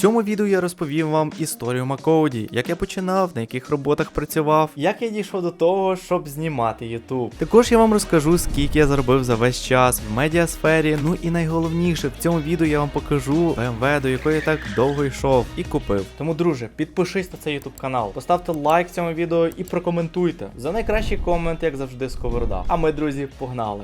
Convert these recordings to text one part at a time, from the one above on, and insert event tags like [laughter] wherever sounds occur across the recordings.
цьому відео я розповім вам історію Макоуді, як я починав, на яких роботах працював, як я дійшов до того, щоб знімати YouTube. Також я вам розкажу, скільки я заробив за весь час в медіасфері. Ну і найголовніше, в цьому відео я вам покажу BMW, до якої я так довго йшов і купив. Тому, друже, підпишись на цей YouTube канал, поставте лайк цьому відео і прокоментуйте. За найкращий комент, як завжди, сковорода. А ми, друзі, погнали!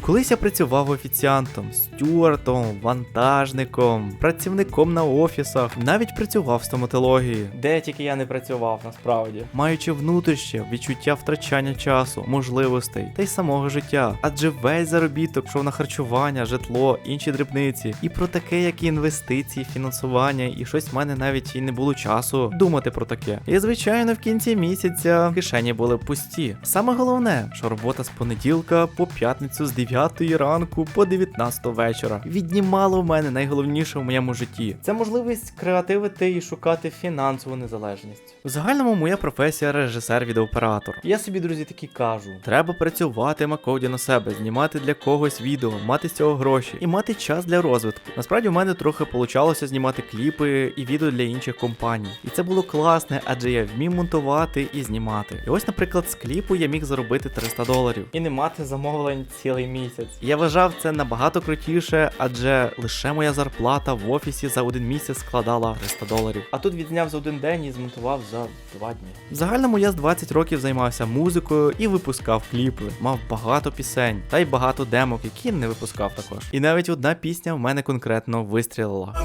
Колись я працював офіціантом, стюартом, вантажником, працівником на офісах, навіть працював в стоматології. Де тільки я не працював насправді, маючи внутрішнє відчуття втрачання часу, можливостей та й самого життя. Адже весь заробіток йшов на харчування, житло, інші дрібниці, і про таке, як і інвестиції, фінансування, і щось в мене навіть і не було часу думати про таке. І звичайно, в кінці місяця кишені були пусті. Саме головне, що робота з понеділка по п'ятницю з 9 ранку по 19 вечора віднімала в мене найголовніше в моєму житті. Це можливість креативити і шукати фінансову незалежність. В загальному моя професія режисер-відеооператор. Я собі, друзі, такі кажу: треба працювати Макоді на себе, знімати для когось відео, мати з цього гроші і мати час для розвитку. Насправді, у мене трохи получалося знімати кліпи і відео для інших компаній. І це було класне, адже я вмів монтувати і знімати. І ось, наприклад, з кліпу я міг заробити 300 доларів і не мати замовлень цілий місяць. Я вважав це набагато крутіше, адже лише моя зарплата в офісі за один місяць складала 300 доларів. А тут відзняв за один день і змонтував за два дні. В загальному я з 20 років займався музикою і випускав кліпи. Мав багато пісень та й багато демок, які не випускав також. І навіть одна пісня в мене конкретно вистрілила. А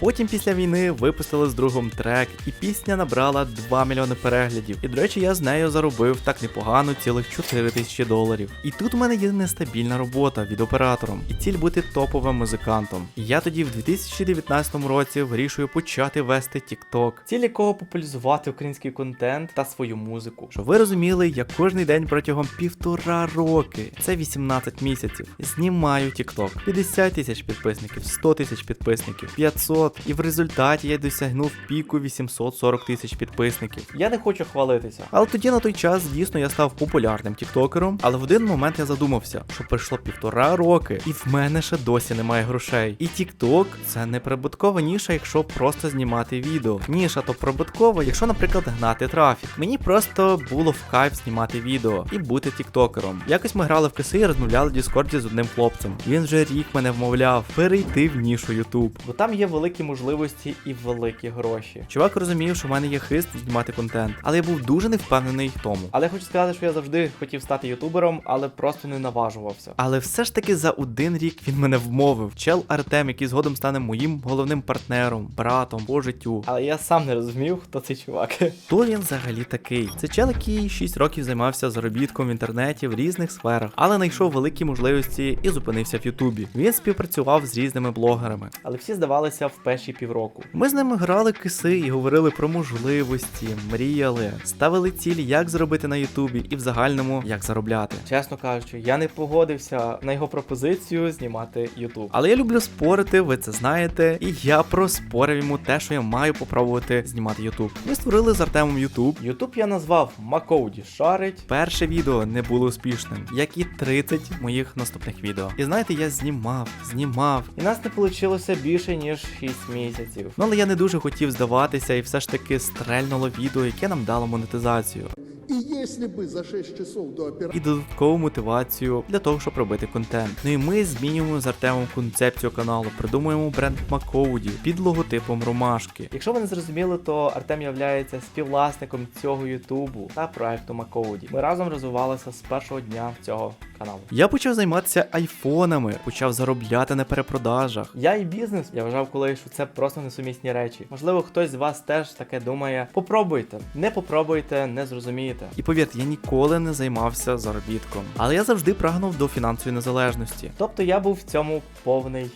потім після війни випустили з другом трек, і пісня набрала 2 мільйони переглядів. І до речі, я з нею заробив так непогано цілих 4 тисячі доларів. І тут у мене є нестабільна робота від оператором і ціль бути топовим музикантом. І я тоді в 2019 році вирішую почати вести TikTok, ціль якого популяризувати український контент та свою музику. Щоб ви розуміли, я кожний день протягом півтора роки, це 18 місяців, знімаю TikTok. 50 тисяч підписників, 100 тисяч підписників, 500. І в результаті я досягнув піку 840 тисяч підписників. Я не хочу хвалитися. Але тоді на той час дійсно я став популярним тіктокером. Але в один момент я задумався, що пройшло півтора роки, і в мене ще досі немає грошей. І TikTok це не прибуткова ніша, якщо просто знімати відео. Ніша то прибуткова, якщо, наприклад, гнати трафік. Мені просто було в кайф знімати відео і бути тіктокером. Якось ми грали в киси і розмовляли в Діскорді з одним хлопцем. Він вже рік мене вмовляв перейти в нішу YouTube. Бо там є великі можливості і великі гроші. Чувак розумів, що в мене є хист знімати контент, але я був дуже невпевнений в тому. Але я хочу сказати, що я завжди хотів стати ютубером, але просто не наважувався. Але все ж таки за один рік він мене вмовив. Чел Артем, який згодом стане моїм головним партнером, братом по життю. Але я сам не розумів, хто цей чувак. [laughs] Хто він взагалі такий? Це чел, який 6 років займався заробітком в інтернеті в різних сферах, але знайшов великі можливості і зупинився в Ютубі. Він співпрацював з різними блогерами, але всі здавалися в перші півроку. Ми з ними грали киси і говорили про можливості, мріяли, ставили цілі, як зробити на Ютубі і в загальному як заробляти. Чесно кажучи, я не погодився на його пропозицію знімати Ютуб. Але я люблю спорити, ви це знаєте, і я проспорив йому те, що я маю попробувати знімати Ютуб. Ми створили з Артемом Ютуб. Ютуб я назвав Макоуді Шарить. Перше відео не було успішним, як і 30 моїх наступних відео. І знаєте, я знімав, знімав, і нас не вийшло більше ніж 6 місяців. Ну але я не дуже хотів здаватися, і все ж таки стрельнуло відео, яке нам дало монетизацію. И если бы за 6 часов до операции... і додаткову мотивацію для того, щоб робити контент. Ну і ми змінюємо з Артемом концепцію каналу, придумуємо бренд Макоуді під логотипом Ромашки. Якщо ви не зрозуміли, то Артем являється співвласником цього Ютубу та проекту Макоуді. Ми разом розвивалися з першого дня цього каналу. Я почав займатися айфонами, почав заробляти на перепродажах. Я і бізнес. Я вважав колись, що це просто несумісні речі. Можливо, хтось з вас теж таке думає. Попробуйте, не попробуйте, не зрозумієте. І повірте, я ніколи не займався заробітком, але я завжди прагнув до фінансової незалежності. Тобто я був в цьому повний.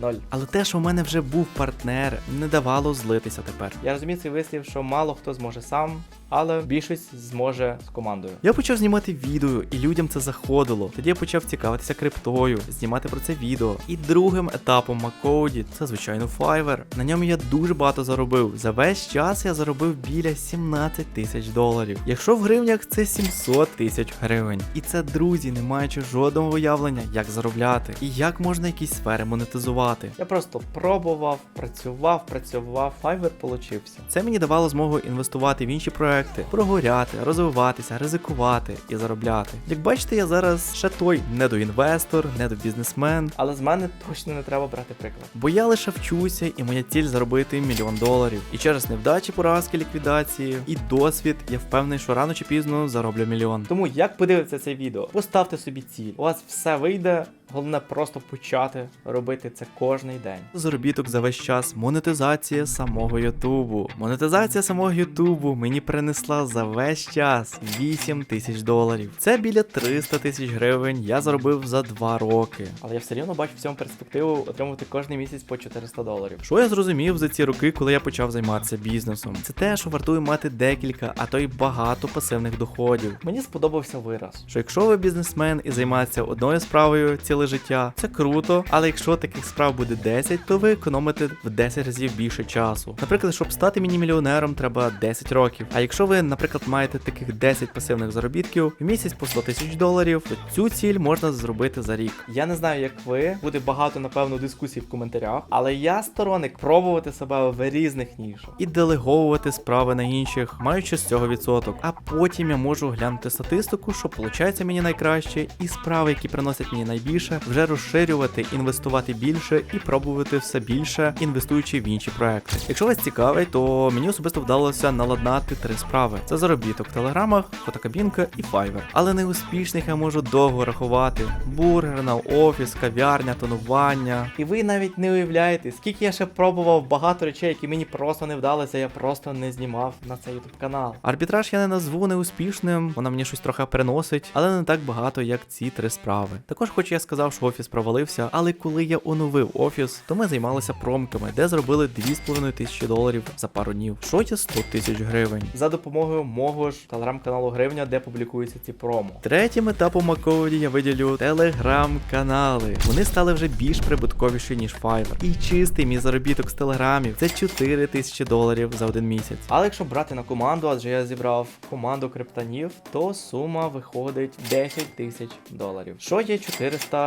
Ноль. Але те, що в мене вже був партнер, не давало злитися тепер. Я розумію цей вислів, що мало хто зможе сам, але більшість зможе з командою. Я почав знімати відео, і людям це заходило. Тоді я почав цікавитися криптою, знімати про це відео. І другим етапом Макоуді це звичайно Fiverr. На ньому я дуже багато заробив. За весь час я заробив біля 17 тисяч доларів. Якщо в гривнях це 700 тисяч гривень. І це друзі, не маючи жодного уявлення, як заробляти і як можна якісь сфери монетизувати. Я просто пробував, працював, працював, Fiverr получився. Це мені давало змогу інвестувати в інші проекти, прогоряти, розвиватися, ризикувати і заробляти. Як бачите, я зараз ще той недоінвестор, недобізнесмен, але з мене точно не треба брати приклад. Бо я лише вчуся, і моя ціль заробити мільйон доларів. І через невдачі, поразки, ліквідації і досвід я впевнений, що рано чи пізно зароблю мільйон. Тому як подивитися це відео, поставте собі ціль. У вас все вийде. Головне просто почати робити це кожний день. Заробіток за весь час, монетизація самого Ютубу. Монетизація самого Ютубу мені принесла за весь час 8 тисяч доларів. Це біля 300 тисяч гривень я заробив за 2 роки. Але я все рівно бачу в цьому перспективу отримувати кожен місяць по 400 доларів. Що я зрозумів за ці роки, коли я почав займатися бізнесом? Це те, що вартує мати декілька, а то й багато пасивних доходів. Мені сподобався вираз, що якщо ви бізнесмен і займаєтеся одною справою ціле життя, це круто, але якщо таких справ буде 10, то ви економите в 10 разів більше часу. Наприклад, щоб стати міні-мільйонером, треба 10 років. А якщо ви, наприклад, маєте таких 10 пасивних заробітків в місяць по 100 тисяч доларів, то цю ціль можна зробити за рік. Я не знаю, як ви, буде багато, напевно, дискусій в коментарях, але я сторонник пробувати себе в різних нішах і делеговувати справи на інших, маючи з цього відсоток. А потім я можу глянути статистику, що виходить мені найкраще, і справи, які приносять мені найбільше, вже розширювати, інвестувати більше і пробувати все більше, інвестуючи в інші проекти. Якщо вас цікавить, то мені особисто вдалося наладнати три справи: це заробіток в телеграмах, фотокабінка і Fiverr. Але неуспішних я можу довго рахувати: бургерна, офіс, кав'ярня, тонування. І ви навіть не уявляєте, скільки я ще пробував багато речей, які мені просто не вдалися, я просто не знімав на цей YouTube канал. Арбітраж я не назву неуспішним, вона мені щось трохи приносить, але не так багато, як ці три справи. Також, хоч я сказав, що офіс провалився, але коли я оновив офіс, то ми займалися промками, де зробили 2,5 тисячі доларів за пару днів. Що є 100 тисяч гривень. За допомогою мого ж телеграм-каналу Гривня, де публікуються ці промо. Третім етапом Макоуді я виділю телеграм-канали. Вони стали вже більш прибутковіші, ніж Fiverr. І чистий мій заробіток з телеграмів це 4 тисячі доларів за один місяць. Але якщо брати на команду, адже я зібрав команду криптонів, то сума виходить 10 тисяч доларів. Що є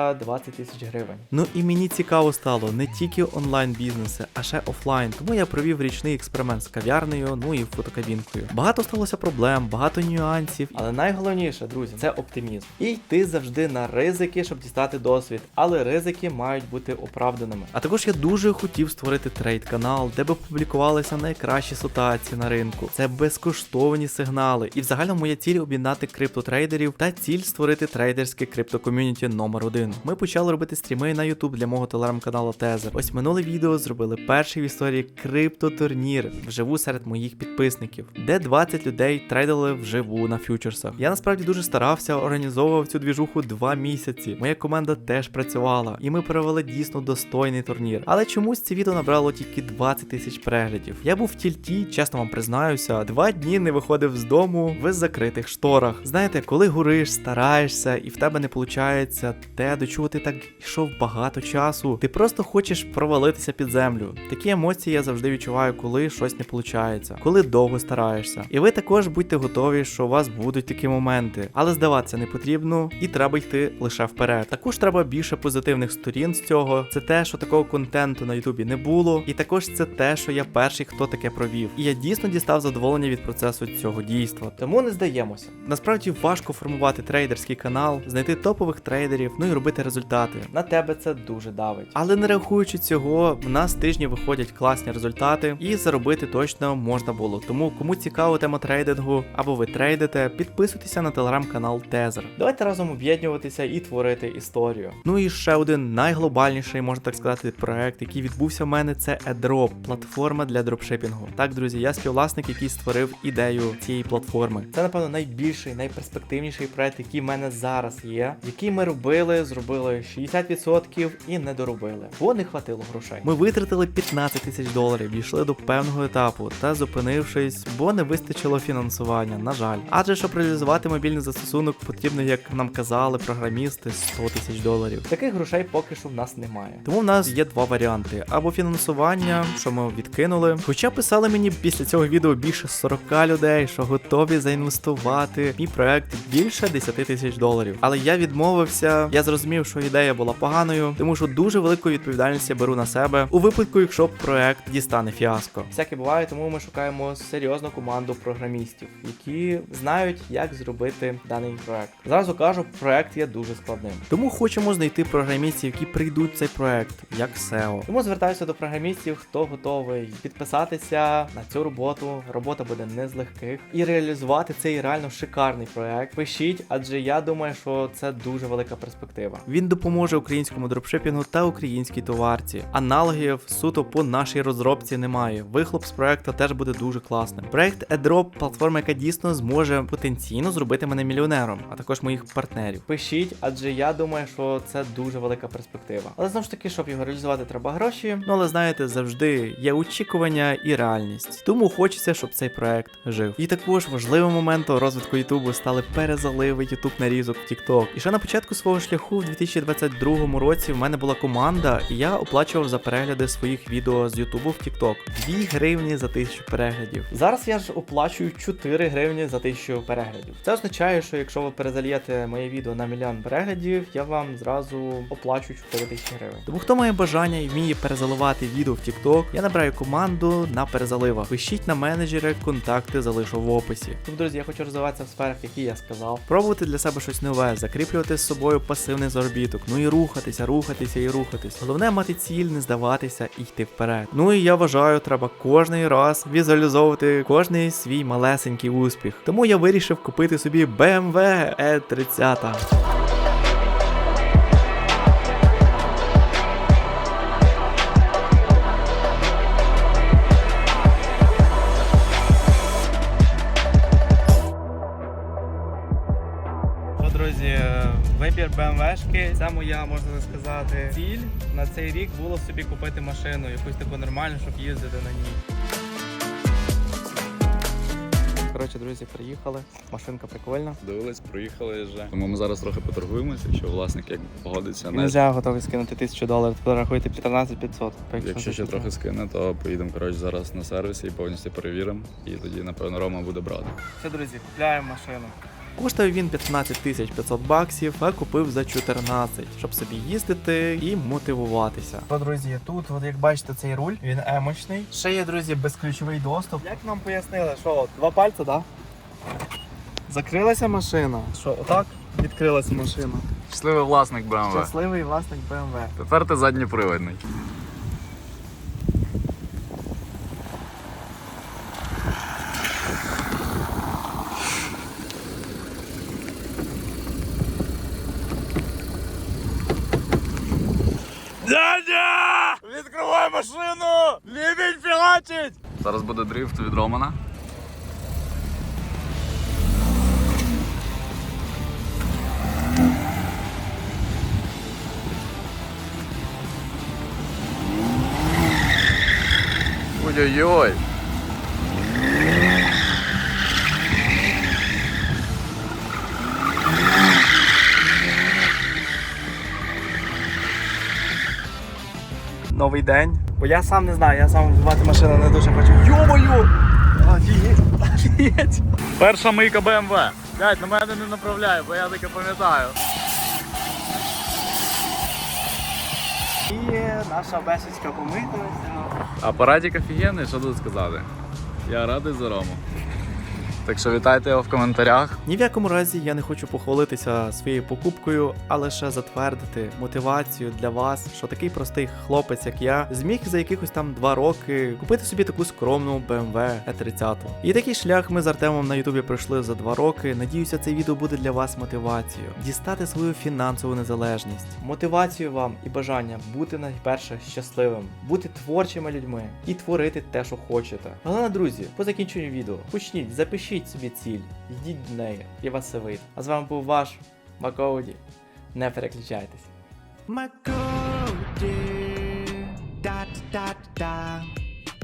420 тисяч гривень. Ну і мені цікаво стало не тільки онлайн бізнеси, а ще офлайн. Тому я провів річний експеримент з кав'ярнею, ну і фотокабінкою. Багато сталося проблем, багато нюансів. Але найголовніше, друзі, це оптимізм. І йти завжди на ризики, щоб дістати досвід. Але ризики мають бути оправданими. А також я дуже хотів створити трейд канал, де би публікувалися найкращі ситуації на ринку. Це безкоштовні сигнали. І взагалі моя ціль об'єднати криптотрейдерів та ціль створити трейдерське криптоком'юніті номер один. Ми почали робити стріми на YouTube для мого телеграм-каналу Тезер. Ось минуле відео зробили перший в історії криптотурнір вживу серед моїх підписників, де 20 людей трейдили вживу на фьючерсах. Я насправді дуже старався, організовував цю двіжуху два місяці. Моя команда теж працювала, і ми провели дійсно достойний турнір. Але чомусь це відео набрало тільки 20 тисяч переглядів. Я був в тільті, чесно вам признаюся, два дні не виходив з дому в закритих шторах. Знаєте, коли гориш, стараєшся, і в тебе не виходить те, до чого ти так йшов багато часу. Ти просто хочеш провалитися під землю. Такі емоції я завжди відчуваю, коли щось не виходить, коли довго стараєшся. І ви також будьте готові, що у вас будуть такі моменти, але здаватися не потрібно, і треба йти лише вперед. Також треба більше позитивних сторін з цього. Це те, що такого контенту на Ютубі не було, і також це те, що я перший, хто таке провів. І я дійсно дістав задоволення від процесу цього дійства. Тому не здаємося. Насправді важко формувати трейдерський канал, знайти топових трейдерів, ну і робити результати. На тебе це дуже давить. Але не рахуючи цього, в нас тижні виходять класні результати, і заробити точно можна було. Тому кому цікава тема трейдингу або ви трейдите, підписуйтеся на телеграм-канал Тезер. Давайте разом об'єднуватися і творити історію. Ну і ще один найглобальніший, можна так сказати, проект, який відбувся в мене, це AdDrop, платформа для дропшипінгу. Так, друзі, я співвласник, який створив ідею цієї платформи. Це, напевно, найбільший, найперспективніший проект, який в мене зараз є, який ми робили з зробили 60% і не доробили, бо не хватило грошей. Ми витратили 15 тисяч доларів, дійшли до певного етапу та зупинившись, бо не вистачило фінансування. На жаль, адже щоб реалізувати мобільний застосунок, потрібно, як нам казали, програмісти 100 тисяч доларів. Таких грошей поки що в нас немає. Тому в нас є два варіанти: або фінансування, що ми відкинули. Хоча писали мені після цього відео більше 40 людей, що готові заінвестувати в мій проект більше 10 тисяч доларів. Але я відмовився. Я зрозумів, що ідея була поганою, тому що дуже велику відповідальність я беру на себе у випадку, якщо проект дістане фіаско. Всяке буває, тому ми шукаємо серйозну команду програмістів, які знають, як зробити даний проект. Зразу кажу, проект є дуже складним. Тому хочемо знайти програмістів, які прийдуть в цей проект, як SEO. Тому звертаюся до програмістів, хто готовий підписатися на цю роботу. Робота буде не з легких і реалізувати цей реально шикарний проект. Пишіть, адже я думаю, що це дуже велика перспектива. Він допоможе українському дропшипінгу та українській товарці. Аналогів суто по нашій розробці немає. Вихлоп з проекту теж буде дуже класним. Проект AdDrop – платформа, яка дійсно зможе потенційно зробити мене мільйонером, а також моїх партнерів. Пишіть, адже я думаю, що це дуже велика перспектива. Але знову ж таки, щоб його реалізувати, треба гроші. Ну але знаєте, завжди є очікування і реальність. Тому хочеться, щоб цей проект жив. І також важливим моментом розвитку Ютубу стали перезаливи Ютуб нарізок в TikTok. І ще на початку свого шляху в 2022 році в мене була команда, і я оплачував за перегляди своїх відео з Ютубу в TikTok. 2 гривні за тисячу переглядів. Зараз я ж оплачую 4 гривні за тисячу переглядів. Це означає, що якщо ви перезальєте моє відео на мільйон переглядів, я вам зразу оплачу 4 тисячі гривень. Тому хто має бажання і вміє перезаливати відео в TikTok, я набираю команду на перезаливах. Пишіть на менеджери, контакти залишу в описі. Тому, друзі, я хочу розвиватися в сферах, які я сказав. Пробувати для себе щось нове, закріплювати з собою пасивний заробіток. Ну і рухатися, рухатися і рухатись. Головне мати ціль, не здаватися і йти вперед. Ну і я вважаю, треба кожний раз візуалізовувати кожний свій малесенький успіх. Тому я вирішив купити собі BMW e 30 БМВшки, це моя, можна сказати, ціль на цей рік було собі купити машину, якусь таку нормальну, щоб їздити на ній. Коротше, друзі, приїхали. Машинка прикольна. Дивились, проїхали вже. Тому ми зараз трохи поторгуємося, якщо власник як погодиться. Не... Нельзя готовий скинути тисячу доларів, порахуйте 14 500. Якщо ще трохи скине, то поїдемо коротше, зараз на сервіс і повністю перевіримо. І тоді, напевно, Рома буде брати. Все, друзі, купляємо машину. Коштує він 15 тисяч 500 баксів, а купив за 14, щоб собі їздити і мотивуватися. То, друзі, тут, от як бачите, цей руль, він емочний. Ще є, друзі, безключовий доступ. Як нам пояснили, що два пальці, так? Да? Закрилася машина. Що, отак відкрилася машина. Щасливий власник BMW. Щасливий власник BMW. Тепер ти задньопривідний. Дядя! Відкривай машину! Лівень фігачить! Зараз буде дрифт від Романа. Ой-ой-ой! Новий день. Бо я сам не знаю, я сам вбивати машину не дуже хочу. Йо-мою! Офігеть! Перша мийка BMW. Дядь, на мене не направляй, бо я таке пам'ятаю. І наша бесідська помитилася. Апаратик офігенний, що тут сказати. Я радий за Рому. Так що вітайте його в коментарях. Ні в якому разі я не хочу похвалитися своєю покупкою, а лише затвердити мотивацію для вас, що такий простий хлопець, як я, зміг за якихось там два роки купити собі таку скромну BMW E30. І такий шлях ми з Артемом на Ютубі пройшли за два роки. Надіюся, це відео буде для вас мотивацією. Дістати свою фінансову незалежність, мотивацію вам і бажання бути найперше щасливим, бути творчими людьми і творити те, що хочете. Головне, друзі, по закінченню відео почніть, запишіть Пишіть собі ціль, йдіть до неї, і вас все вийде. А з вами був ваш Макоуді. Не переключайтесь. Макоуді. Да-да-да.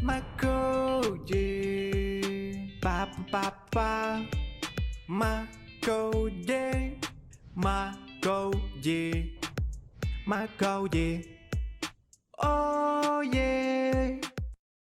Макоуді. Па-па-па.